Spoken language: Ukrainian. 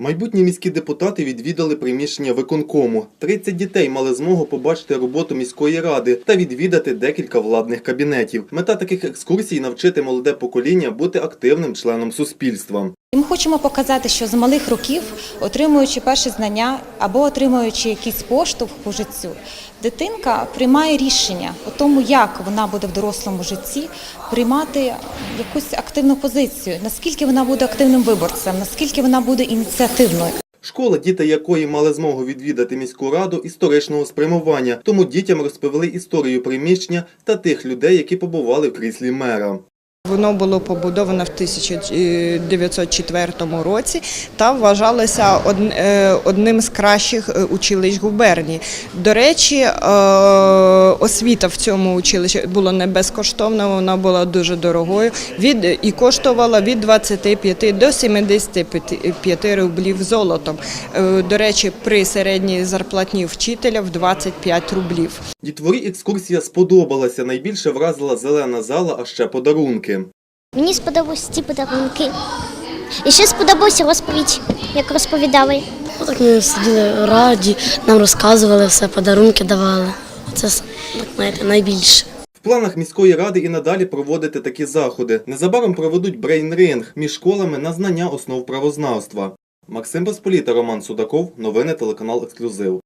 Майбутні міські депутати відвідали приміщення виконкому. 30 дітей мали змогу побачити роботу міської ради та відвідати декілька владних кабінетів. Мета таких екскурсій навчити молоде покоління бути активним членом суспільства. Ми хочемо показати, що з малих років, отримуючи перші знання або отримуючи якийсь поштовх по життю, дитинка приймає рішення у тому, як вона буде в дорослому житті приймати якусь активну позицію, наскільки вона буде активним виборцем, наскільки вона буде ініціативною. Школа, діти якої мали змогу відвідати міську раду історичного спрямування, тому дітям розповіли історію приміщення та тих людей, які побували в кріслі мера. Воно було побудовано в 1904 році та вважалося е, одним з кращих е, училищ губернії. До речі, е, освіта в цьому училищі була не безкоштовна, вона була дуже дорогою від і коштувала від 25 до 75 рублів золотом. До речі, при середній зарплатні вчителя в 25 рублів. Дітворі екскурсія сподобалася. Найбільше вразила зелена зала, а ще подарунки. Мені сподобалися ці подарунки. І ще сподобався розповідь, як розповідали. Так ми сиділи раді, нам розказували все, подарунки давали. Це так, знаєте, найбільше. В планах міської ради і надалі проводити такі заходи. Незабаром проведуть брейн-ринг між школами на знання основ правознавства. Максим Посполіта, Роман Судаков. Новини телеканал Ексклюзив.